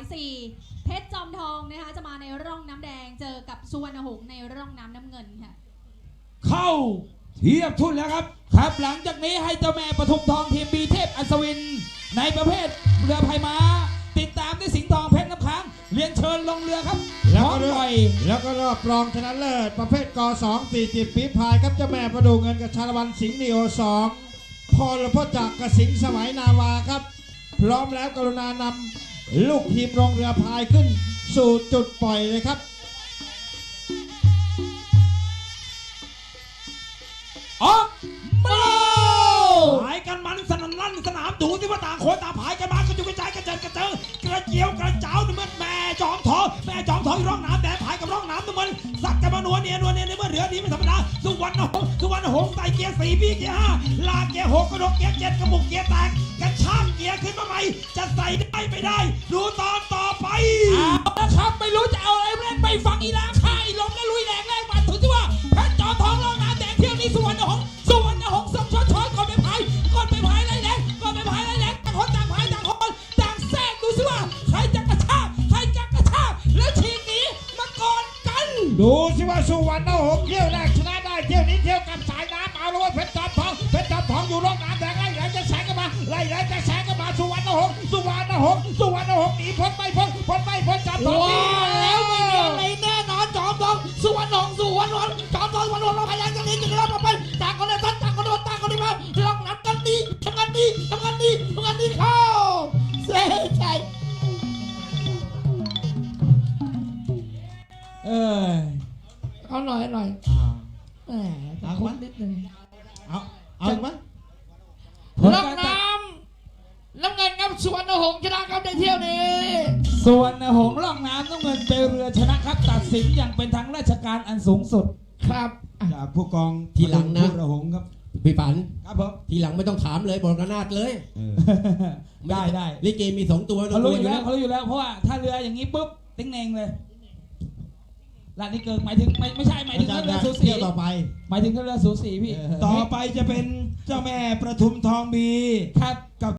ายสี่เพชรจอมทองนะคะจะมาในร่องน้ำแดงเจอกับสุวรรณหงส์ในร่องน้ำน้ำเงินค่ะ เข้าเทียบทุนแล้วครับ ครับหลังจากนี้ให้เจ้าแม่ปทุมทองทีมบีเทพอัศวิน ในประเภทเรือพายม้า ติดตามด้วยสิงห์ทองเพชรน้ำค้างเรียนเชิญลงเรือครับพแล้วร้อก็มเรื่ปล่อยแล้วก็รอบรองชนะเลิศประเภทก2 40ปีพายครับเจ้าแม่ประดูเงินกับชาละวันสิงห์นีโอ2พอลพ่อจากกระสิงห์สมัยนาวาครับ พร้อมแล้วกรุณานำ ลูกทีมลงเรือพายขึ้นสู่จุดปล่อยเลยครับ ออกมาหายกันมันสนั่นลั่นสนามดูสิว่าต่างคนต่างผายกันมากระจุยกระจายกระเจิงกระเจิงกระเจียวกระเจ้านี่มันแม่จอมทองแม่จอมทองอยู่ร่องน้ำแด สุวรรณหงส์สุวรรณหงส์ใส่เกียร์สี่พี่เกียร์ห้าลากเกียร์หกกระดกเกียร์เจ็ดกระบุกเกียร์แตกกระชากเกียร์ขึ้นมาใหม่จะใส่ได้ไม่ได้ ดูตอนต่อไปเอาละครับไม่รู้จะเอาอะไรเล่นไปฟังอีลาค่ายลมและลุยแรงแรงมาถึงที่ว่าเพชรจอมทองร่องน้ำแดงเที่ยวนี้สุวรรณหงส์สุวรรณหงส์สมชดชอยก่อนไปพายก่อนไปพายไรแรงก่อนไปพายไรแรงต่างคนต่างพายต่างคนต่างแทรกดูสิว่าใครจะกระชากใครจะกระชากแล้วทีมนี้มาก่อนกัน ดูสิว่าสุวรรณหงส์เที่ยวแรกชนะได้ เที่ยวนี้เที่ยวกับสายน้ำเอาละว่าเพชรจอมทองเพชรจอมทองอยู่ร่องน้ำแดงไล่แรงจะแสงกันมาไล่แรงจะแสงกันมาสุวรรณหงส์สุวรรณหงส์สุวรรณหงส์หนีพ้นไม่พ้นพ้นไม่พ้นจอมทองหนีว่าแล้วไม่มีอะไรแน่นอนจอมทองสุวรรณหงส์สุวรรณหงส์จอมทองสุวรรณหงส์เราพยายามจะหนีจะรอดมาไปต่างคนต่างต่างคนต่างคนมาลองนับกันดีทำกันดีทำกันดีทำกันดีเข้าเสียใจเออเอาหน่อยหน่อยอ่า แหมคุ้นนิดนึงเอาเอาอีกไหมลองน้ำน้ำเงินครับสุวรรณหงส์ชนะครับในเที่ยวนี้ส่วนหงส์ล่องน้ำน้ำเงินเป็นเรือชนะครับตัดสินอย่างเป็นทางราชการอันสูงสุดครับอะจากผู้กองทีหลังนะ ผู้ระหงครับพี่ปัน ครับผมทีหลังไม่ต้องถามเลยบอกระนาดเลยได้ได้ลิเกมีสองตัวเขารู้อยู่แล้วตัเขารู้อยู่แล้วเพราะว่าถ้าเรืออย่างนี้ปุ๊บติ้งเนงเลย ลานนี้เกิงหมายถึงไม่ไม่ใช่หมายถึงถ้าเรือสูสีเที่ยวต่อไป หมายถึงถ้าเรือสูสีพี่เออต่อไปจะเป็นเจ้าแม่ประทุมทองมีครับ